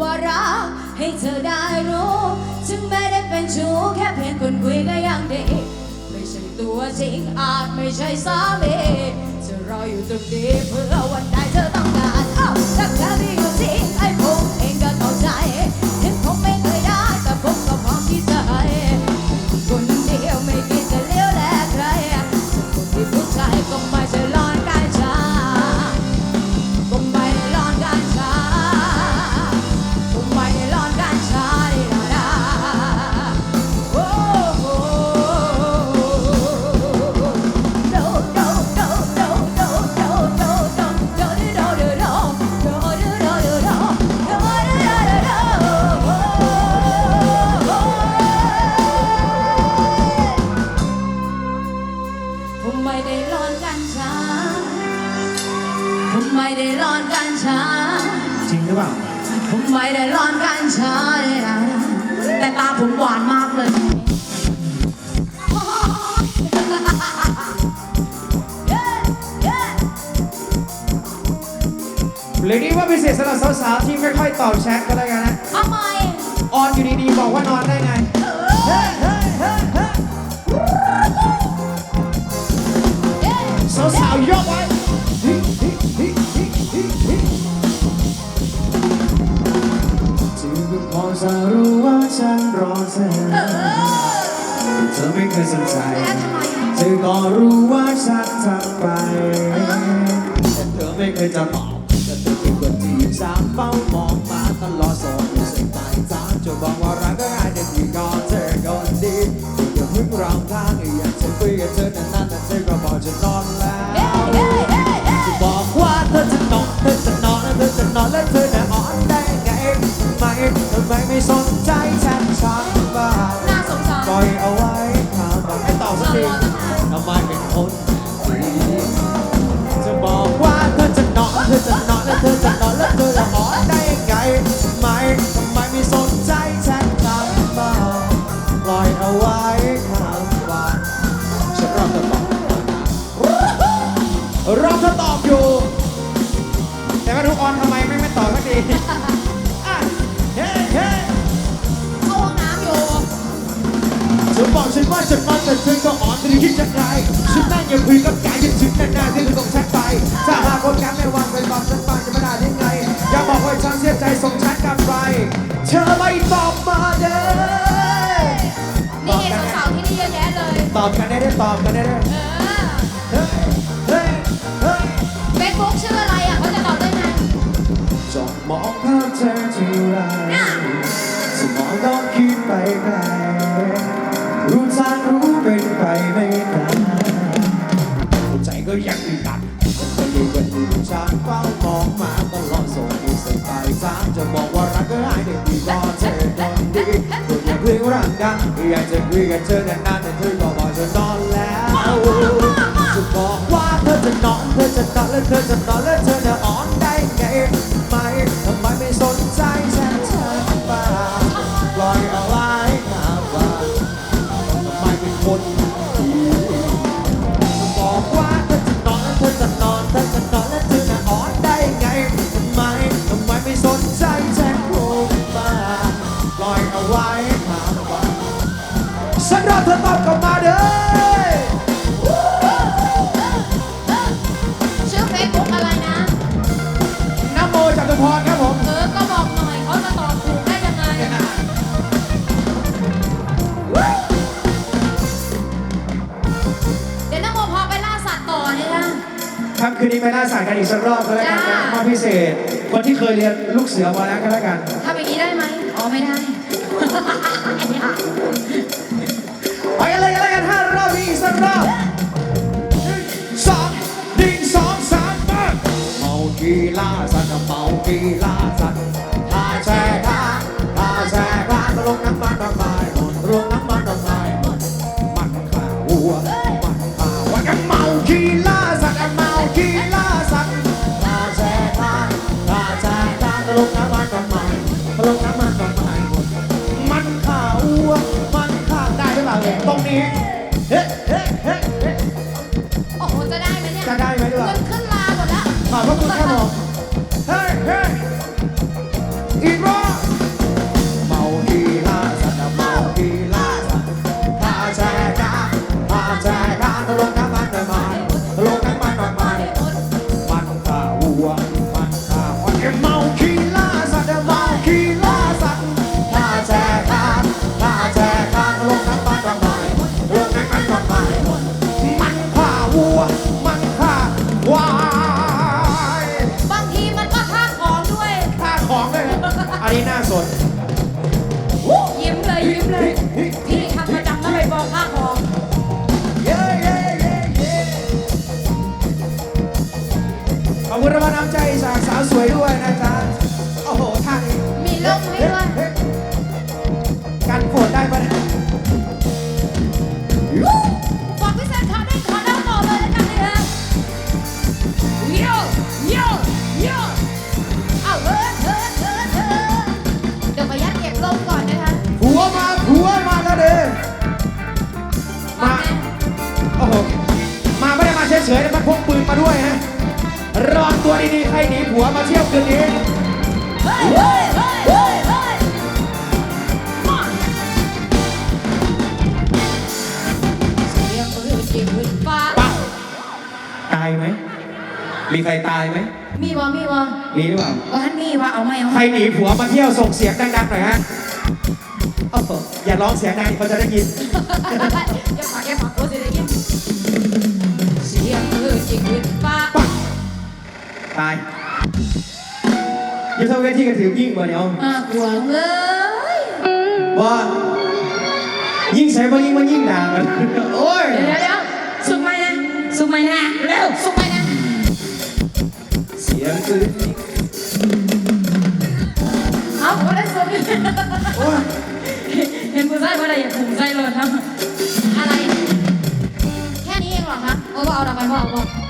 ว่ารักให้เธอได้รู้ ถึงแม้ได้เป็นชู้แค่เพียงคนคุยก็ยังดี ไม่ใช่ตัวจริงอาจไม่ใช่สามีจะรออยู่ตรงนี้เพื่อวันใดเธอต้องการอ้าวรักเธอดี ชาแต่ตาผมหวานมากเลยเรื่นี่ว่าพิเศษสำหรับสาวๆที่ไม่ค่อยตอบแชทก็ได้กันนะทำไมออนอยู่ดีๆบอกว่านอนได้ไงสาวๆยกไว้ จะรู้ว่าฉันรอเธอเธอไม่เคยสนใจเธอก็รู้ว่าฉันทำไปแต่เธอไม่เคยจะบอกแต่เธอเป็นคนที่สามเฝ้ามอง Happy song. ตอบกันได้เลย รังดังอยากจะคุยกับเธอนานๆแต่เธอก็บอกจะนอนแล้วจะบอกว่าเธอจะนอนเธอจะนอนแล้วเธอจะนอนแล้วเธอจะอ่อนได้ไงไหม ไปหน่าสั่งกันอีกสักรอบก็แล้วกันนะข้พิเศษ คนที่เคยเรียนลูกเสือมาแล้วก็แล้วกัน ทำอย่างนี้ได้ไหมอ๋อไม่ได้ ไปกันแล้วกันห้รอบนี้อีกสัอบหงบ่ามเมากีฬาสันเมากีฬา Yeah. ดีใครหนีผัวมาเที่ยวคืนนี้ เฮ้ยเฮ้ยเฮ้ยเฮ้ยเฮ้ยเสียงปืยิงขึ้นฟ้า ตายไหม มีใครตายไหม มีวะมีวะมีหรือเปล่า ว่าท่านมีวะเอาไหมเอาใครหนีผัวมาเที่ยวส่งเสียงดังๆหน่อยฮะ โอ้โอย่าร้องเสียงดังเขาจะได้ยิน อย่าฝากอย่ฝากเสียงได้ยินเสียงปืนยิงขึ้นฟ้า ตายอยู่ทั้งเวทีก็ถือยิ่งกว่าเนี่ยอะหวงเอ้ยบ่ยิ่งใส่บ่ยิ่งมันยิ่งด่ากันโอ้ยเดี๋ยวเดี๋วเดี๋วสุกไหมนะสุกไหมนะเร็วสุกไหมนะเสียงคือเอาโอ้ได้สุกโอ้ยเห็นผู้ชายว่าอะไรอย่าผูกใจเลยนะอะไร แค่นี้เองเหรอคะโอ้ก็เอาละไปพ่อเอา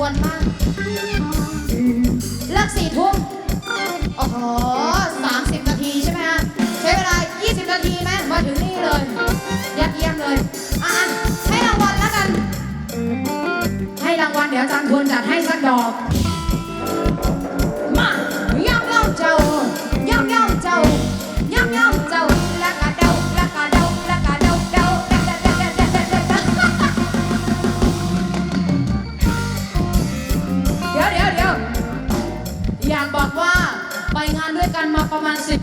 วนมากเลิกสี่ทุ่มโอ้โหสามสิบนาทีใช่ไหมฮะใช้เวลสิบนาทีไหมมาถึงนี่เลยยัดเยี่ยมเลยอะให้รางวัลแล้วกัน ให้รางวัลเดี๋ยวจางย์ควรจัดให้สักดอก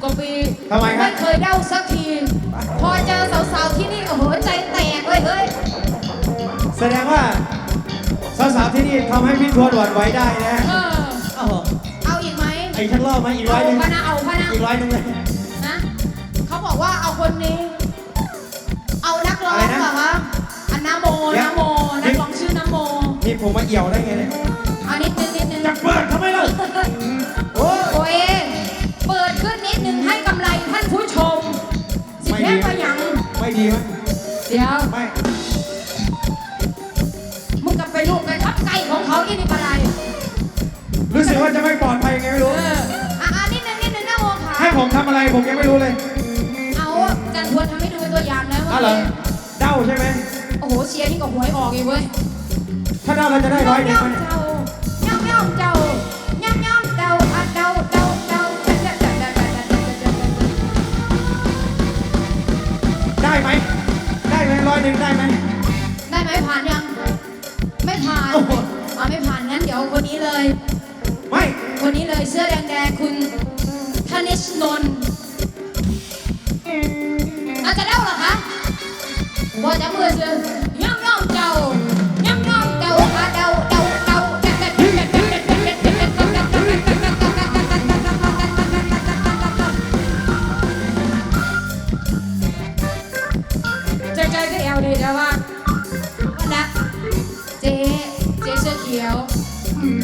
กว่าปีทำไมครับ ไม่เคยเด้าสักที พอเจอสาวๆที่นี่โอ้โหใจแตกเลยเฮ้ยแสดงว่าสาวๆที่นี่ทำให้พี่ทวดหวั่นไหวได้นะเออเอาอีกไหมไอ้ชั้นรอบไหมอีกร้อยหนึ่งปะนะเอาพะนะอีกร้อยหนึ่งเลย นะเขาบอกว่าเอาคนนี้ เอานักร้องอะไรนะเหรอคะอันนาโมเดี๋นาโมนักร้องชื่อนาโม นี่ผมมาเอี่ยวได้ไงเนี่ยอันนี้นิดนิดนิดจัก ถ้าเราจะได้ร้อยหนึ่งไหมเนี่ยได้ไหมได้ไหมร้อยหนึ่งได้ไหมได้ไหมผ่านยัง ไม่ผ่านเอาไม่ผ่านงั้นเดี๋ยวคนนี้เลย ไม่คนนี้เลยเสื้อแดงแดงคุณธนิชนนท์อาจจะเล่าเหรอคะว่าจะมือเสื้อย่อมย่อมเจ้า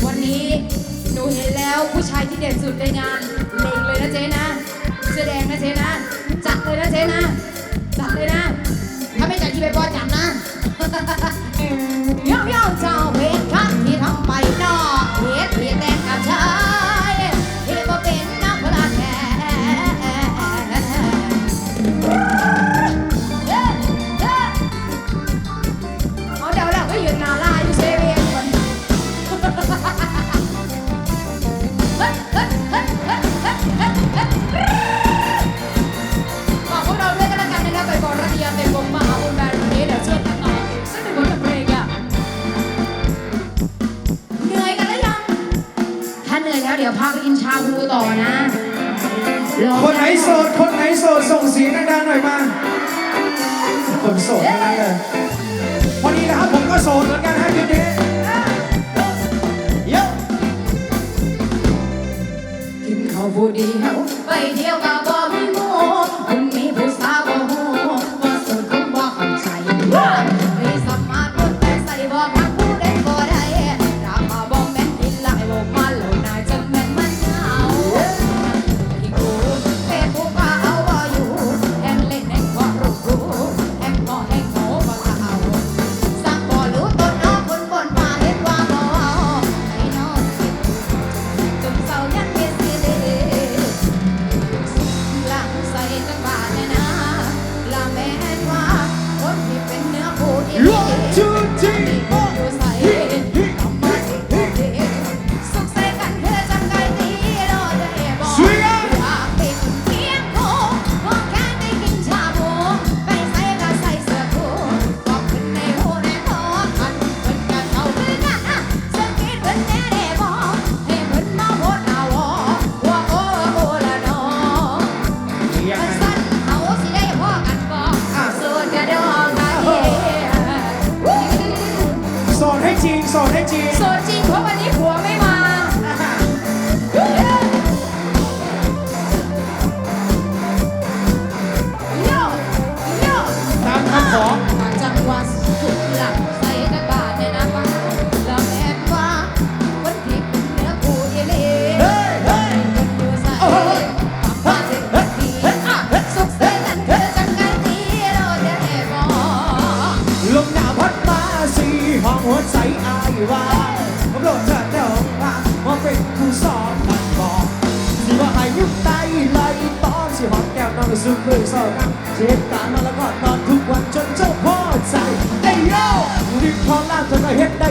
วันนี้หนูเห็นแล้วผู้ชายที่เด่นสุดในงานเล็งเลยนะเจ๊นะเสื้อแดงนะเจ๊นะจัดเลยนะเจ๊นะจัดเลยนะ ถ้าไม่จัดที่ไปบอจัดนะ 哈哈哈要不要找回 โสดนั้นเลยวันนี้นะครับผมก็โสดเหมือนกันฮะคืนนี้เยอะกินข้าวผู้เดียวไปเที่ยวกัน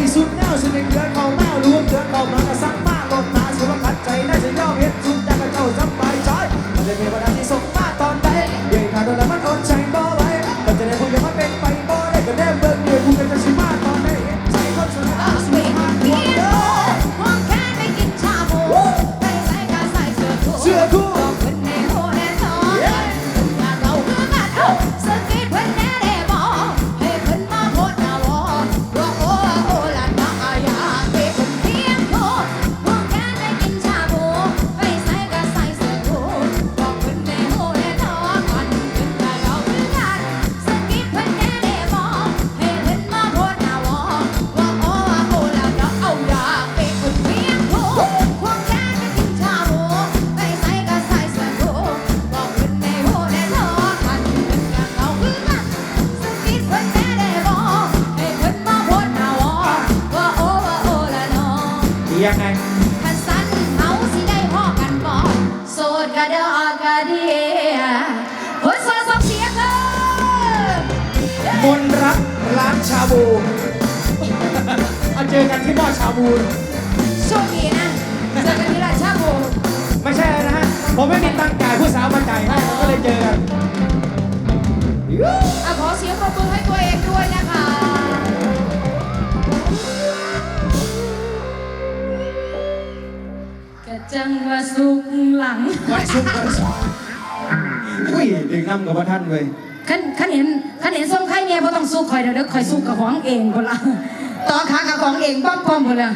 ที่สุดแล้วฉันยังเกินเขาไม่ ชาบูเอาเจอกันที่หม้อชาบูโชคดีนะเจอกันที่ร้านชาบูไม่ใช่นะฮะ ผมไม่มีตังค์จ่ายผู้สาวมาจ่ายให้ก็เลยเจอกันอะขอเสียงปรบมือให้ตัวเองด้วยนะคะกะจังว่าสุกหลัง วันศุกร์วันศุกร์อุ้ยดึงน้ำกับพระท่านเลย ขันขันเห็นขันเห็นส้มไข่เนี่ยพอต้องสู้คอยเด้อเดี๋ยวคอยสู้กับของเองคนละต่อขากับของเองป้อมป้อมคนละ